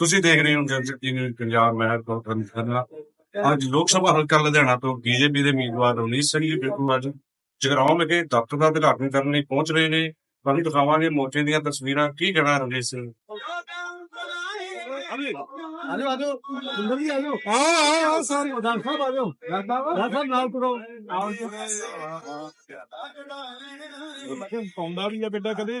ਤੁਸੀਂ ਦੇਖ ਰਹੇ ਹੋ ਜਨਰਲ ਟੀਵੀ ਪੰਜਾਬ ਮੈਂ ਤੁਹਾਨੂੰ ਕਰਨਾ ਅੱਜ ਲੋਕ ਸਭਾ ਹਲਕਾ ਲੁਧਿਆਣਾ ਤੋਂ ਬੀਜੇਪੀ ਦੇ ਉਮੀਦਵਾਰ ਰਣਜੀਤ ਸਿੰਘ ਜੀ ਬਿਲਕੁਲ ਅੱਜ ਜਗਰਾਉਂ ਵਿਖੇ ਦਫ਼ਤਰ ਦਾ ਉਦਘਾਟਨ ਕਰਨ ਲਈ ਪਹੁੰਚ ਰਹੇ ਨੇ। ਤੁਹਾਨੂੰ ਦਿਖਾਵਾਂਗੇ ਮੋਰਚੇ ਦੀਆਂ ਤਸਵੀਰਾਂ। ਕੀ ਕਹਿਣਾ ਰਣਜੀਤ ਸਿੰਘ? ਆਜੋ ਆਜੋ। ਸੁੰਦਰ ਜੀ ਆਜੋ। ਹਾਂ ਹਾਂ ਹਾਂ ਸਾਰੇ ਡਾਕਟਰ ਸਾਹਿਬ ਆਜੋ। ਡਾਕਟਰ ਸਾਹਿਬ ਨਾਲ ਕਰੋ ਪਾਉਂਦਾ ਵੀ ਆ ਬੇਟਾ ਕਦੇ।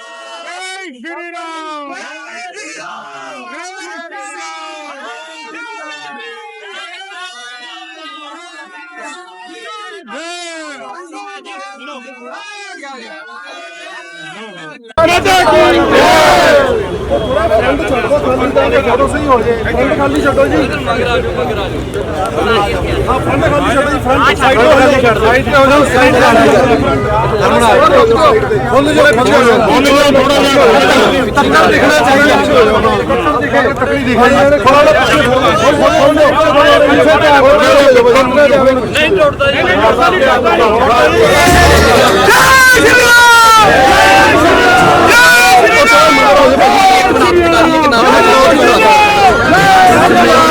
Did it all! Let it all! Let it all! Another Shri Ram! Photo ਸਹੀ ਹੋ ਜੇ ਫਰੰਟ ਖਾਲੀ ਛੱਡੋ ਜੀ ਹਾਂ ਫਰੰਟ ਖਾਲੀ ਛੱਡੋ ਜੀ ਫਰੰਟ ਸਾਈਡ ਹੋ ਜਾਓ ਸਾਈਡ ਤੇ ਹੋ ਜਾਓ ਸਾਈਡ ਤੇ ਫੁੱਲ ਜਿਹੜੇ ਖੱਲੇ ਹੋ ਜਾਓ ਫੁੱਲ ਜਿਹੜਾ ਥੋੜਾ ਜਿਹਾ ਤੱਕਰ ਦਿਖਣਾ ਚਾਹੀਦਾ ਤੱਕਰ ਦਿਖੇ ਤੱਕਰੀ ਦਿਖੇ ਥੋੜਾ ਜਿਹਾ ਪਿੱਛੇ ਫੁੱਲ ਫੁੱਲ ਫੁੱਲ ਪਿੱਛੇ ਤੇ ਆ ਨਹੀਂ ਟੁੱਟਦਾ ਨਹੀਂ ਵੀਰ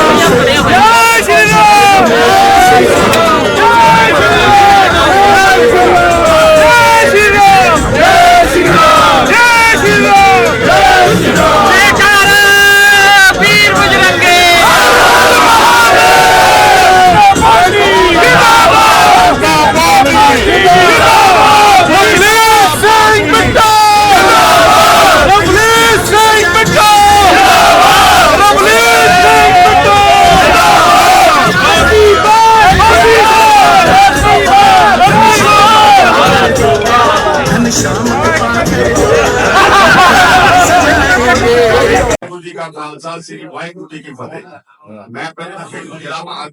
ਸ੍ਰੀ ਵਾਹਿਗੁਰੂ ਜੀ ਕੀ ਫਤਿਹ। ਮੈਂ ਪਹਿਲਾਂ ਫਿਰ ਜਲਾਵਾ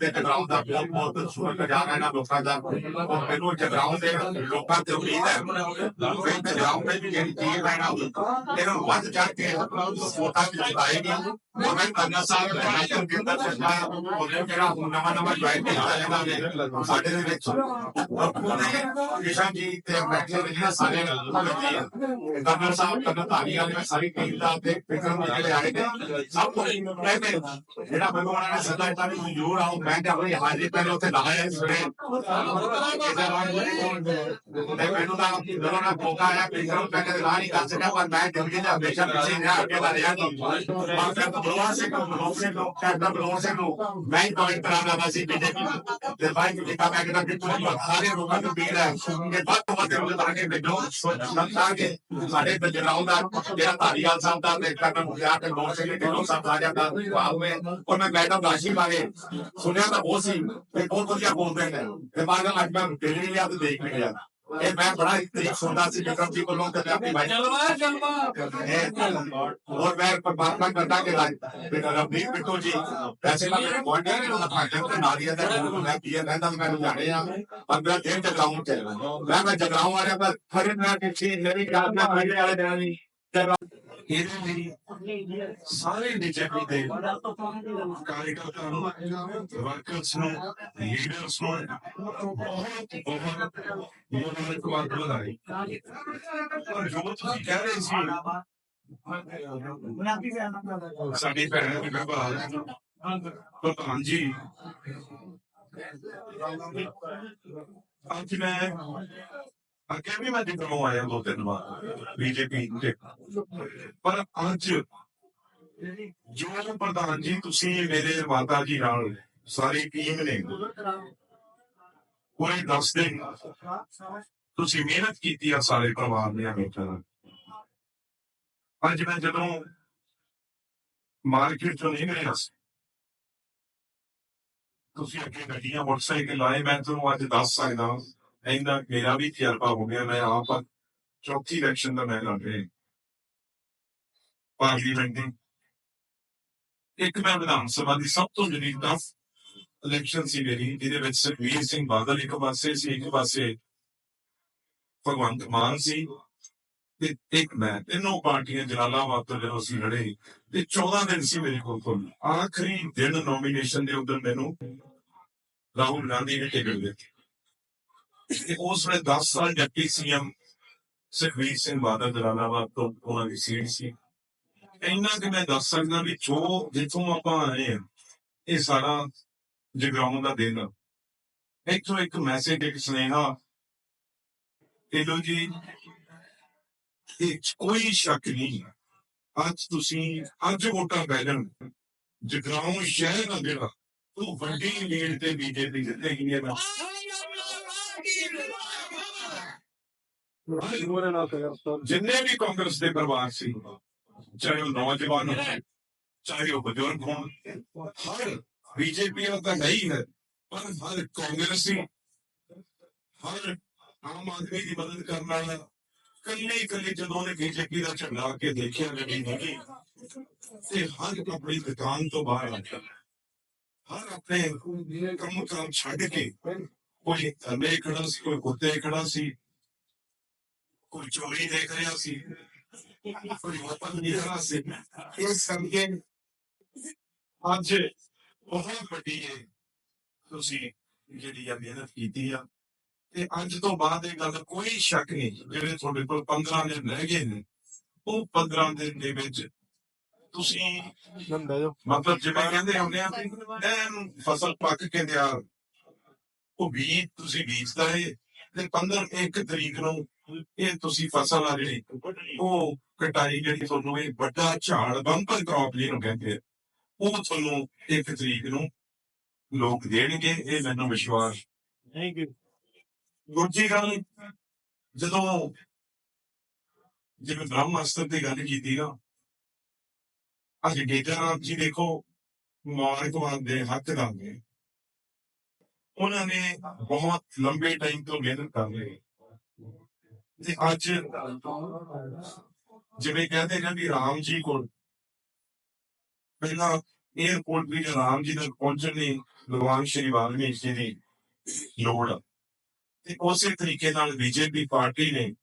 ਦਾ ਬਹੁਤ ਬਹੁਤ ਜਾ ਰਿਹਾ ਲੋਕਾਂ ਦਾ ਉਹ ਮੈਨੂੰ ਜਗਰਾਉਂ ਦੇ ਲੋਕਾਂ ਤੇ ਉਮੀਦ ਹੈ ਮੈਂ ਜਗਰਾਉਂ ਦੇ ਵੀ ਜਿਹੜੀ ਚੀਜ਼ ਲੈਣਾ ਇਹਨਾਂ ਵੱਧ ਚੜ ਕੇ ਵੋਟਾਂ ਵੀ ਪਾਏਗੀ ਔਰ ਮੈਂ ਕਰਨਾ ਸਾਹਿਬ ਦੇ ਹਾਜ਼ਰ ਦੇ ਅੰਦਰ ਚੱਲਣਾ ਜਿਹੜਾ ਨਵਾਂ ਨਵਾਂ ਜੁਆਇਨ ਕੀਤਾ ਜਾਂਦਾ ਸਾਡੇ ਦੇ ਵਿੱਚ। ਔਰ ਕਿਸ਼ਨ ਜੀ ਤੇ ਬੈਠੇ ਰਹੇ ਸਾਰੇ ਕਰਨਲ ਸਾਹਿਬ ਕਰਨਲ ਧਾਰੀ ਵਾਲੇ ਸਾਰੀ ਟੀਮ ਦਾ ਤੇ ਫਿਕਰ ਜਿਹੜੇ ਆਏ ਨੇ, ਸਭ ਤੋਂ ਕਹਿੰਦੇ ਜਿਹੜਾ ਮੈਨੂੰ ਉਹਨਾਂ ਨੇ ਸਦਾ ਦਿੱਤਾ ਵੀ ਮਨਜ਼ੂਰ ਆਉ ਮੈਂ ਤੇ ਆਪਣੀ ਹਾਜ਼ਰੀ ਪਹਿਲੇ ਉੱਥੇ ਲਾਇਆ ਸਵੇਰੇ ਤੇ ਮੈਨੂੰ ਤਾਂ ਜਦੋਂ ਨਾ ਮੌਕਾ ਆਇਆ ਫਿਕਰ ਮੈਂ ਕਦੇ ਲਾ ਨਹੀਂ ਕਰ ਸਕਿਆ ਪਰ ਮੈਂ ਜ਼ਿੰਦਗੀ ਦੇ ਹਮੇਸ਼ਾ ਪਿੱਛੇ ਰਿਹਾ ਅੱਗੇ ਦਾ ਰਿਹਾ ਮੈਂ ਫਿਰ ਬਲਵਾਨ ਸਿੰਘ ਨੂੰ ਬਲਵਾਨ ਸਿੰਘ ਨੂੰ ਕਹਿੰਦਾ ਬਲਵਾਨ ਸਿੰਘ ਨੂੰ ਮੈਂ ਹੀ ਜੁਆਇਨ ਕਰਾਉਣਾ ਸੀ ਬੀਜੇਪੀ ਤੇ ਭਾਈ ਜੀ ਕਾ ਮੈਂ ਕਹਿੰਦਾ ਕਿ ਤੁਸੀਂ ਸਾਰੇ ਲੋਕਾਂ ਨੂੰ ਪੀੜ ਹੈ ਕਿ ਵੱਧ ਤੋਂ ਵੱਧ ਲੋਕ ਤਾਂ ਕਿ ਮੈਨੂੰ ਸੰਤਾਂ ਕੇ ਸਾਡੇ ਬਜਰਾਉਂ ਦਾ ਜਿਹੜਾ ਧਾਰੀਵਾਲ ਸਾਹਿਬ ਦਾ ਤੇ ਕਰਨ ਮੁਖਿਆ ਤੇ ਲੋਕ ਸਿੰਘ ਦੇ ਲੋਕ ਸਾਹਿਬ ਆ ਜਾਂਦਾ ਭਾਵ ਮੈਂ ਔਰ ਮੈਂ ਮੈਡਮ ਰਾਸ਼ੀ ਬਾਰੇ ਸੁਣਿਆ ਤਾਂ ਬਹੁਤ ਸੀ। ਤੇ ਬਹੁਤ ਵਧੀਆ ਬੋਲਦੇ ਨੇ ਤੇ ਮੈਂ ਅੱਜ ਮੈਂ ਦਿੱਲੀ ਲਿਆ ਤੇ ਦੇਖ ਲਿਆ ਇਹ ਮੈਂ ਬੜਾ ਇੱਕ ਤਰੀਕ ਸੁਣਦਾ ਸੀ ਵਿਕਰਮ ਜੀ ਕੋਲੋਂ ਤੇ ਆਪਣੀ ਭਾਈ ਜਲਵਾ ਜਲਵਾ ਔਰ ਮੈਂ ਪਰਮਾਤਮਾ ਕਰਦਾ ਕਿ ਰਾਜ ਰਵਨੀਤ ਬਿੱਟੂ ਜੀ ਵੈਸੇ ਮੈਂ ਮੇਰੇ ਗੋਡਿਆਂ ਨੇ ਉਹਨਾਂ ਭਾਜਨ ਤੇ ਨਾਲੀਆ ਦਾ ਮੈਂ ਪੀਏ ਰਹਿੰਦਾ ਮੈਂ ਲੁਧਿਆਣੇ ਆ ਪਰ ਮੇਰਾ ਦਿਨ ਜਗਰਾਉਂ ਚ ਹੈ। ਮੈਂ ਮੈਂ ਜਗਰਾਉਂ ਵਾਲਿਆ ਪਰ ਖੜੇ ਨਾ ਕਿ ਚੀਜ਼ ਮੇਰੀ ਗੱਲ ਨਾ ਵਾਲੇ ਦਿਨਾਂ ਦੀ। ਇਹਦੇ ਲਈ ਸਾਰੇ ਡੀਜੇਪੀ ਦੇ ਕਾਰਿਕਰਤਾ ਨੂੰ ਵਰਕਰਸ ਨੂੰ ਲੀਡਰਸ ਨੂੰ, ਬਹੁਤ ਬਹੁਤ ਮੁਬਾਰਕ ਵਧਾਈ ਔਰ ਜੋ ਤੁਸੀਂ ਕਹਿ ਰਹੇ ਸੀ, ਸਾਡੀ ਭੈਣ ਦੀ ਵਿਭਾਗ ਪ੍ਰਧਾਨ ਜੀ, ਅੱਜ ਮੈਂ ਅੱਗੇ ਵੀ ਮੈਂ ਜਿੱਦੋਂ ਆਇਆ ਦੋ ਤਿੰਨ ਵਾਰ ਬੀਜੇਪੀ ਦੇ ਪਰ ਅੱਜ ਜੋ ਪ੍ਰਧਾਨ ਜੀ ਤੁਸੀਂ ਮੇਰੇ ਮਾਤਾ ਜੀ ਨਾਲ ਸਾਰੀ ਟੀਮ ਨੇ ਕੋਈ ਦੱਸਦੇ ਤੁਸੀਂ ਮਿਹਨਤ ਕੀਤੀ ਆ ਸਾਰੇ ਪਰਿਵਾਰ ਨੇ ਹਮੇਸ਼ਾ ਅੱਜ ਮੈਂ ਜਦੋਂ ਮਾਰਕੀਟ ਚੋਂ ਨਿਕਲ ਰਿਹਾ ਸੀ ਤੁਸੀਂ ਅੱਗੇ ਗੱਡੀਆਂ ਮੋਟਰਸਾਈਕਲ ਲਾਏ ਮੈਂ ਤੁਹਾਨੂੰ ਅੱਜ ਦੱਸ ਸਕਦਾ ਇੰਨਾ ਮੇਰਾ ਵੀ ਤਜਰਬਾ ਹੋ ਗਿਆ, ਮੈਂ ਆਪ ਚੌਥੀ ਇਲੈਕਸ਼ਨ ਦਾ ਮੈਂ ਲੜ ਰਿਹਾ। ਪਾਰਲੀਮੈਂਟ ਦੀ ਇੱਕ ਮੈਂ ਵਿਧਾਨ ਸਭਾ ਦੀ ਸਭ ਤੋਂ ਜਿਹੜੀ ਟਫ ਇਲੈਕਸ਼ਨ ਸੀ ਮੇਰੀ, ਜਿਹਦੇ ਵਿੱਚ ਸੁਖਬੀਰ ਸਿੰਘ ਬਾਦਲ ਇੱਕ ਪਾਸੇ ਸੀ, ਇੱਕ ਪਾਸੇ ਭਗਵੰਤ ਮਾਨ ਸੀ ਤੇ ਇੱਕ ਮੈਂ। ਤਿੰਨੋਂ ਪਾਰਟੀਆਂ ਜਲਾਲਾਬਾਦ ਤੋਂ ਜਦੋਂ ਅਸੀਂ ਲੜੇ, ਤੇ 14 ਦਿਨ ਸੀ ਮੇਰੇ ਕੋਲ ਕੋਲ ਆਖਰੀ ਦਿਨ ਨੋਮੀਨੇਸ਼ਨ ਦੇ ਉਦੋਂ ਮੈਨੂੰ ਰਾਹੁਲ ਗਾਂਧੀ ਨੇ ਟਿਕਟ ਦਿੱਤੀ। ਤੇ ਉਸ ਵੇਲੇ 10 ਸਾਲ ਡਿਪਟੀ ਸੀਐਮ ਸੁਖਬੀਰ ਸਿੰਘ ਬਾਦਲ ਜਲਾਲਾਬਾਦ ਤੋਂ ਉਹਨਾਂ ਦੀ ਸੀਟ ਸੀ। ਇੰਨਾ ਕਿ ਮੈਂ ਦੱਸ ਸਕਦਾ ਵੀ ਜੋ ਜਿੱਥੋਂ ਆਪਾਂ ਆਏ ਹਾਂ, ਇਹ ਸਾਰਾ ਜਗਰਾਉਂ ਦਾ ਦਿਨ ਇੱਥੋਂ ਇੱਕ ਮੈਸੇਜ ਇੱਕ ਸੁਨੇਹਾ ਇਹ ਜੀ, ਇਹ ਕੋਈ ਸ਼ੱਕ ਨਹੀਂ ਅੱਜ ਤੁਸੀਂ, ਅੱਜ ਵੋਟਾਂ ਪੈ ਜਾਣ। ਜਗਰਾਉਂ ਸ਼ਹਿਰ ਦਾ ਜਿਹੜਾ, ਉਹ ਵੱਡੀ ਲੀਡ ਤੇ ਬੀਜੇਪੀ ਜਿੱਤੇਗੀ ਇਹ ਮੈਂ ਜਿੰਨੇ ਵੀ ਕਾਂਗਰਸ ਦੇ ਪਰਿਵਾਰ ਸੀ, ਚਾਹੇ ਉਹ ਨੌਜਵਾਨ ਹੋਣ, ਚਾਹੇ ਉਹ ਬਜ਼ੁਰਗ ਹੋਣ, ਹਰ ਬੀਜੇਪੀ ਦਾ ਤਾਂ ਹੈ ਹੈ ਪਰ ਹਰ ਕਾਂਗਰਸੀ ਹਰ ਆਮ ਆਦਮੀ ਦੀ ਮਦਦ ਕਰਨ ਵਾਲਾ ਕੱਲੇ ਕੱਲੇ ਜਦੋਂ ਨੇ ਬੀਜੇਪੀ ਦਾ ਝੰਡਾ ਆ ਕੇ ਦੇਖਿਆ ਨਹੀਂ ਹੈਗੀ ਤੇ ਹਰ ਆਪਣੀ ਦੁਕਾਨ ਤੋਂ ਬਾਹਰ ਆ ਗਿਆ ਹਰ ਆਪਣੇ ਕੰਮ ਕੰਮ ਛੱਡ ਕੇ, ਕੋਈ ਥੱਲੇ ਖੜਾ ਸੀ, ਕੋਈ ਕੁੱਤੇ ਖੜਾ ਸੀ ਕੋਈ ਚੋਰੀ ਦੇਖ ਰਿਹਾ ਸੀ। ਕੋਈ ਵਤਨ ਨਹੀਂ ਰਿਹਾ ਸੀ। ਇਹ ਸਮਝੇ ਅੱਜ ਬਹੁਤ ਵੱਡੀ ਹੈ ਤੁਸੀਂ ਜਿਹੜੀ ਆ ਮਿਹਨਤ ਕੀਤੀ ਆ ਤੇ ਅੱਜ ਤੋਂ ਬਾਅਦ ਇਹ ਗੱਲ ਕੋਈ ਸ਼ੱਕ ਨਹੀਂ ਜਿਹੜੇ ਤੁਹਾਡੇ ਕੋਲ 15 ਦਿਨ ਰਹਿ ਗਏ ਨੇ ਉਹ 15 ਦਿਨ ਦੇ ਵਿੱਚ ਤੁਸੀਂ ਮਤਲਬ ਜਿਵੇਂ ਕਹਿੰਦੇ ਹੁੰਦੇ ਆ ਐਨ ਫਸਲ ਪੱਕ ਕੇ ਤਿਆਰ ਉਹ ਬੀਜ ਤੁਸੀਂ ਬੀਜਦਾ ਹੈ ਤੇ 15 ਇੱਕ ਤਰੀਕ ਨੂੰ ਇਹ ਤੁਸੀਂ ਫਸਲ ਆ ਜਿਹੜੀ ਉਹ ਕਟਾਈ ਜਿਹੜੀ ਤੁਹਾਨੂੰ ਇਹ ਵੱਡਾ ਝਾੜ ਬੰਪਰ ਕ੍ਰੌਪ ਜਿਹਨੂੰ ਕਹਿੰਦੇ ਆ, ਉਹ ਤੁਹਾਨੂੰ ਇੱਕ ਤਰੀਕ ਨੂੰ ਲੋਕ ਦੇਣਗੇ ਇਹ ਮੈਨੂੰ ਵਿਸ਼ਵਾਸ। ਥੈਂਕ ਯੂ ਦੂਜੀ ਗੱਲ ਜਦੋਂ ਜਿਵੇਂ ਬ੍ਰਹਮਾਸਤਰ ਦੀ ਗੱਲ ਕੀਤੀ ਨਾ ਅੱਜ ਗੇਜਰਾਮ ਜੀ ਦੇਖੋ ਮਾਰਕਵਾਨ ਦੇ ਹੱਕ ਦਾ ਨੇ। ਉਹਨਾਂ ਨੇ ਬਹੁਤ ਲੰਬੇ ਟਾਈਮ ਤੋਂ ਮਿਹਨਤ ਕਰ ਰਹੇ। ਤੇ ਅੱਜ ਜਿਵੇਂ ਕਹਿੰਦੇ ਨੇ ਵੀ ਰਾਮ ਜੀ ਕੋਲ ਪਹਿਲਾਂ 에어ਪੋਰਟ ਵੀ ਰਾਮ ਜੀ ਤੱਕ ਪਹੁੰਚਣ ਲਈ ਭਗਵਾਨ ਸ਼੍ਰੀ ਵਾਲਮੀ ਜੀ ਦੀ ਲੋੜ ਤੇ ਉਸੇ ਤਰੀਕੇ ਨਾਲ ਬੀਜੇਪੀ ਪਾਰਟੀ ਨੇ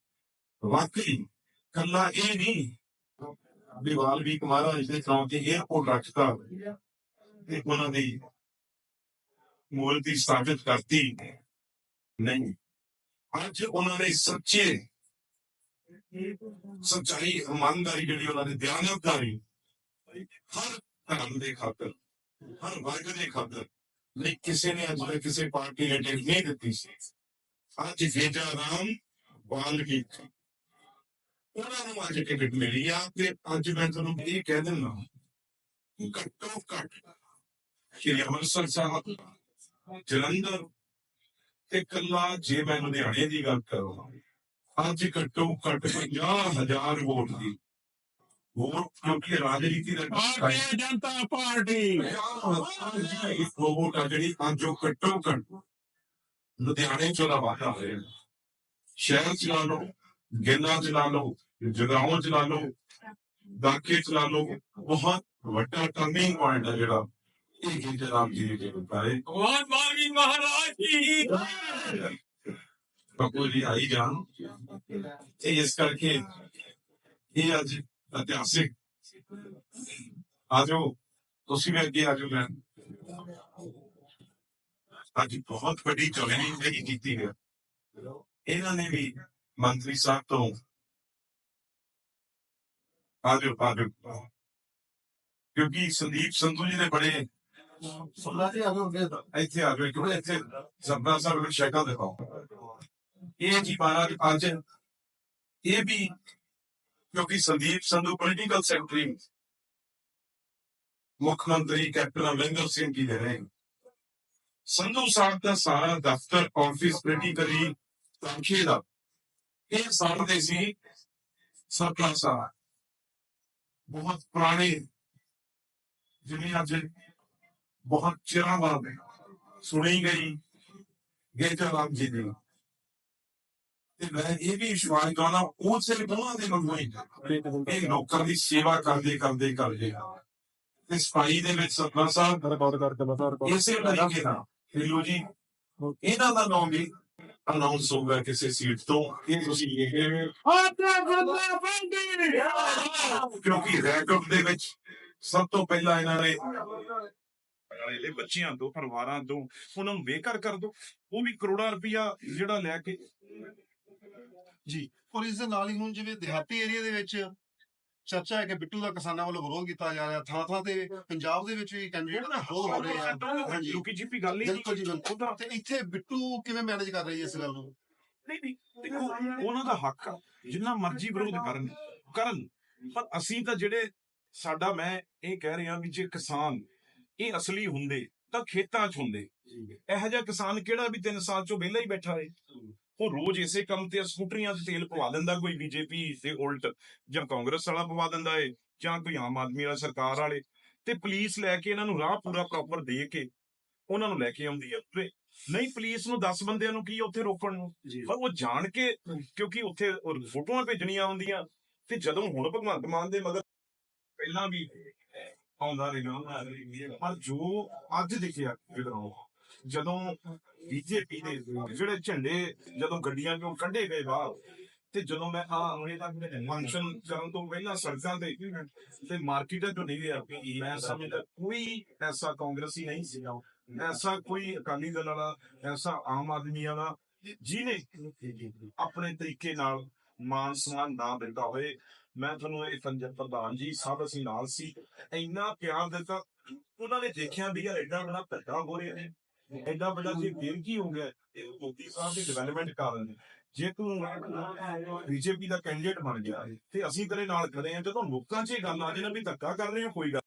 ਵਾਕਈ ਕੱਲਾ ਇਹ ਨਹੀਂ, ਵੀ ਵਾਲਮੀਕ ਮਹਾਰਾਜ ਦੇ ਨਾਮ ਤੇ 에어ਪੋਰਟ ਰੱਖਤਾ ਤੇ ਉਹਨਾਂ ਦੀ ਮੂਰਤੀ ਸਥਾਪਿਤ ਕਰਤੀ। ਨਹੀਂ ਅੱਜ ਉਹਨਾਂ ਨੇ ਸੱਚੇ ਸੱਚਾਈ, ਇਮਾਨਦਾਰੀ ਜਿਹੜੀ ਉਹਨਾਂ ਨੇ ਦਿਆਨਤਦਾਰੀ ਹਰ ਧਰਮ ਦੇ ਖਾਤਰ, ਹਰ ਵਰਗ ਦੇ ਖਾਤਰ, ਨਹੀਂ, ਕਿਸੇ ਨੇ ਅੱਜ ਤੱਕ ਕਿਸੇ ਪਾਰਟੀ ਨੇ ਟਿਕਟ ਨਹੀਂ ਦਿੱਤੀ ਸੀ। ਅੱਜ ਜੇਜਾ ਰਾਮ ਵਾਲਮੀਕ ਉਹਨਾਂ ਨੂੰ ਅੱਜ ਟਿਕਟ ਮਿਲੀ ਆ ਤੇ ਅੱਜ ਮੈਂ ਤੁਹਾਨੂੰ ਇਹ ਕਹਿ ਦਿੰਦਾ ਘੱਟੋ ਘੱਟ ਸ਼੍ਰੀ ਅੰਮ੍ਰਿਤਸਰ ਸਾਹਿਬ, ਜਲੰਧਰ ਤੇ ਕੱਲਾ ਜੇ ਮੈਂ ਲੁਧਿਆਣੇ ਦੀ ਗੱਲ ਕਰਾਂ ਅੱਜ ਘੱਟੋ ਘੱਟ 50000 ਵੋਟ ਦੀ। ਵੋਟ ਕਿਉਂਕਿ ਰਾਜਨੀਤੀ ਦਾ ਭਾਰਤੀ ਜਨਤਾ ਪਾਰਟੀ। ਇੱਕ ਵੋਟ ਆ ਜਿਹੜੀ ਉਹ ਘੱਟੋ ਘੱਟ ਲੁਧਿਆਣੇ ਚ ਦਾ ਵਾਧਾ ਹੋਇਆ। ਸ਼ਹਿਰ ਚ ਲਾ ਲਓ ਗਿੱਲਾਂ ਚ ਲਾ ਲਓ ਜਗਰਾਉਂ ਚ ਲਾ ਲਓ ਦਾਕੇ ਚ ਲਾ ਲਓ ਬਹੁਤ ਵੱਡਾ ਟਰਨਿੰਗ ਪੁਆਇੰਟ ਹੈ ਜਿਹੜਾ। ਇਹ ਰਾਮ ਜੀ ਦੇ ਬਤਾਏ ਭਗਵਾਨ ਵਾਲਮੀਕ ਮਹਾਰਾਜ ਕੀ ਬਾਪੂ ਜੀ ਆਈ ਜਾਣ ਤੇ ਇਸ ਕਰਕੇ ਇਹ ਅੱਜ ਇਤਿਹਾਸਿਕ ਆਜੋ ਤੁਸੀਂ ਵੀ ਅੱਗੇ ਆਜੋ ਮੈਂ ਅੱਜ ਬਹੁਤ ਵੱਡੀ ਚੋਣੀ ਜਿਹੜੀ ਕੀਤੀ ਹੈ ਇਹਨਾਂ ਨੇ ਵੀ ਮੰਤਰੀ ਸਾਹਿਬ ਤੋਂ ਆਜੋ ਆਜੋ ਕਿਉਂਕਿ ਸੰਦੀਪ ਸੰਧੂ ਜੀ ਨੇ ਬੜੇ ਇੱਥੇ ਆ ਗਏ ਕਿਉਂ ਇੱਥੇ ਸਰਦਾਰ ਸਾਹਿਬ ਨੂੰ ਸ਼ਕਲ ਦਿਖਾਓ ਇਹ ਜੀ ਮਹਾਰਾਜ ਅੱਜ ਇਹ ਵੀ ਕਿਉਂਕਿ ਸੰਦੀਪ ਸੰਧੂ ਪੋਲੀਟੀਕਲ ਸੈਕਟਰੀ ਮੁੱਖ ਮੰਤਰੀ ਕੈਪਟਨ ਅਮਰਿੰਦਰ ਸਿੰਘ ਜੀ ਦੇ ਰਹੇ ਸੰਧੂ ਸਾਹਿਬ ਦਾ ਸਾਰਾ ਦਫ਼ਤਰ ਆਫਿਸ ਪੋਲੀਟੀਕਲੀ ਤਾਂਖੇ ਦਾ ਇਹ ਸਾਹਮਣੇ ਸੀ ਸਰਕਾਰ ਸਾਹਿਬ ਬਹੁਤ ਪੁਰਾਣੇ ਜਿਵੇਂ ਅੱਜ ਬਹੁਤ ਚਿਰਾਂ ਬਾਅਦ ਸੁਣੀ ਗਈ ਗੇਜਾ ਰਾਮ ਜੀ ਦੀ। ਤੇ ਮੈਂ ਇਹ ਵੀ ਵਿਸ਼ਵਾਸ ਕਰਨਾ ਉਹ ਸਿਰਫ ਉਹਨਾਂ ਦੇ ਮੰਗੋ ਹੀ ਇਹ ਲੋਕਾਂ ਦੀ ਸੇਵਾ ਕਰਦੇ ਕਰਦੇ ਕਰਦੇ ਤੇ ਸਫ਼ਾਈ ਦੇ ਵਿੱਚ ਸਤਨਾ ਸਾਹਿਬ ਰਿਕਾਰਡ ਕਰਕੇ ਰਿਕਾਰਡ ਇਸੇ ਤਰੀਕੇ ਨਾਲ। ਢਿੱਲੋਂ ਜੀ ਇਹਨਾਂ ਦਾ ਨਾਮ ਵੀ ਅਨਾਉਂਸ ਹੋਊਗਾ ਕਿਸੇ ਸੀਟ ਤੋਂ। ਇਹ ਤੁਸੀਂ ਇਹ ਕਿਉਂਕਿ ਰੈਕਟ ਦੇ ਵਿੱਚ ਸਭ ਤੋਂ ਪਹਿਲਾਂ ਇਹਨਾਂ ਨੇ ਵਾਲੇ ਬੱਚਿਆਂ ਤੋਂ ਪਰਿਵਾਰਾਂ ਤੋਂ ਉਹਨਾਂ ਨੂੰ ਬੇਘਰ ਕਰ ਦੋ। ਉਹ ਵੀ ਕਰੋੜਾਂ ਰੁਪਇਆ ਜਿਹੜਾ ਲੈ ਕੇ ਜੀ ਔਰ ਇਸ ਦੇ ਨਾਲ ਹੀ ਹੁਣ ਜਿਵੇਂ ਦਿਹਾਤੀ ਏਰੀਆ ਦੇ ਵਿੱਚ ਚਰਚਾ ਹੈ ਕਿ ਬਿੱਟੂ ਦਾ ਕਿਸਾਨਾਂ ਵੱਲੋਂ ਵਿਰੋਧ ਕੀਤਾ ਜਾ ਰਿਹਾ। ਥਾਂ ਥਾਂ ਤੇ ਪੰਜਾਬ ਦੇ ਵਿੱਚ ਵੀ ਕੈਂਡੀਡੇਟ ਦਾ ਵਿਰੋਧ ਹੋ ਰਹੇ ਆ। ਹਾਂਜੀ। ਲੋਕੀ ਜੀਪੀ ਗੱਲ ਹੀ ਬਿਲਕੁਲ ਜੀ ਬਿਲਕੁਲ। ਤੇ ਇੱਥੇ ਬਿੱਟੂ ਕਿਵੇਂ ਮੈਨੇਜ ਕਰ ਰਹੀ ਹੈ ਇਸ ਗੱਲ ਨੂੰ? ਨਹੀਂ ਨਹੀਂ ਦੇਖੋ ਉਹਨਾਂ ਦਾ ਹੱਕ ਆ। ਜਿੰਨਾ ਮਰਜ਼ੀ ਵਿਰੋਧ ਕਰਨ ਕਰਨ। ਪਰ ਅਸੀਂ ਤਾਂ ਜਿਹੜੇ ਸਾਡਾ ਮੈਂ ਇਹ ਕਹਿ ਰਿਹਾ ਵੀ ਜੇ ਕਿਸਾਨ ਇਹ ਅਸਲੀ ਹੁੰਦੇ ਤਾਂ ਖੇਤਾਂ 'ਚ ਹੁੰਦੇ। ਇਹੋ ਜਿਹਾ ਕਿਸਾਨ ਕਿਹੜਾ ਵੀ 3 ਸਾਲ 'ਚੋਂ ਵਿਹਲਾ ਹੀ ਬੈਠਾ ਰਹੇ? ਉਹ ਰੋਜ਼ ਇਸੇ ਕੰਮ ਤੇ ਸਕੂਟਰੀਆਂ 'ਚ ਤੇਲ ਪਵਾ ਦਿੰਦਾ ਕੋਈ ਬੀਜੇਪੀ ਤੇ ਉਲਟ ਜਾਂ ਕਾਂਗਰਸ ਵਾਲਾ ਪਵਾ ਦਿੰਦਾ ਏ ਜਾਂ ਕੋਈ ਆਮ ਆਦਮੀ ਵਾਲਾ ਸਰਕਾਰ ਵਾਲੇ। ਤੇ ਪੁਲਿਸ ਲੈ ਕੇ ਇਹਨਾਂ ਨੂੰ ਰਾਹ ਪੂਰਾ ਪ੍ਰੋਪਰ ਦੇ ਕੇ ਉਹਨਾਂ ਨੂੰ ਲੈ ਕੇ ਆਉਂਦੀ ਆ ਤੇ ਨਹੀਂ ਪੁਲਿਸ ਨੂੰ 10 ਬੰਦਿਆਂ ਨੂੰ ਕੀ ਉੱਥੇ ਰੋਕਣ ਨੂੰ? ਪਰ ਉਹ ਜਾਣ ਕੇ ਕਿਉਂਕਿ ਉੱਥੇ ਫੋਟੋਆਂ ਭੇਜਣੀਆਂ ਹੁੰਦੀਆਂ ਤੇ ਜਦੋਂ ਹੁਣ ਭਗਵੰਤ ਮਾਨ ਦੇ ਮਗਰ ਪਹਿਲਾਂ ਵੀ ਆਉਂਦਾ ਰਿਹਾ ਪਰ ਜੋ ਅੱਜ ਦਿਖਿਆ ਵਿਦਰੋਹ ਜਦੋਂ ਬੀਜੇਪੀ ਦੇ ਜਿਹੜੇ ਝੰਡੇ ਜਦੋਂ ਗੱਡੀਆਂ ਚੋਂ ਕੱਢੇ ਗਏ ਬਾਹਰ, ਤੇ ਜਦੋਂ ਮੈਂ ਆ ਹੁਣੇ ਤੱਕ ਫੰਕਸ਼ਨ ਕਰਨ ਤੋਂ ਪਹਿਲਾਂ ਸੜਕਾਂ ਤੇ ਤੇ ਮਾਰਕੀਟਾਂ ਚੋਂ ਨਹੀਂ ਗਿਆ ਮੈਂ ਸਮਝਦਾ ਕੋਈ ਐਸਾ ਕਾਂਗਰਸੀ ਨਹੀਂ ਸੀਗਾ ਐਸਾ ਕੋਈ ਅਕਾਲੀ ਦਲ ਵਾਲਾ, ਐਸਾ ਆਮ ਆਦਮੀ ਵਾਲਾ ਜਿਹਨੇ ਆਪਣੇ ਤਰੀਕੇ ਨਾਲ ਮਾਨ ਸਨਮਾਨ ਨਾ ਦਿੰਦਾ ਹੋਏ ਮੈਂ ਤੁਹਾਨੂੰ ਇਹ ਪੰਜਾਬ ਪ੍ਰਧਾਨ ਜੀ, ਸਭ ਅਸੀਂ ਨਾਲ ਸੀ। ਇੰਨਾ ਪਿਆਰ ਦਿੱਤਾ। ਉਹਨਾਂ ਨੇ ਦੇਖਿਆ ਵੀ ਯਾਰ ਐਡਾ ਬੜਾ ਧੱਕਾ ਹੋ ਰਿਹਾ ਹੈ। ਐਡਾ ਵੱਡਾ ਜੇ ਫੇਰ ਕੀ ਹੋ ਗਿਆ? ਇਹ ਮੋਦੀ ਸਾਹਿਬ ਦੀ ਡਿਵੈਲਪਮੈਂਟ ਕਾਰਨ ਹੈ। ਜੇ ਤੂੰ ਬੀਜੇਪੀ ਦਾ ਕੈਂਡੀਡੇਟ ਬਣ ਗਿਆ ਤੇ ਅਸੀਂ ਤੇਰੇ ਨਾਲ ਖੜੇ ਹਾਂ, ਜਦੋਂ ਲੋਕਾਂ 'ਚ ਇਹ ਗੱਲ ਆ ਜਾਏ ਨਾ ਵੀ ਧੱਕਾ ਕਰ ਰਹੇ ਹੋ, ਕੋਈ ਗੱਲ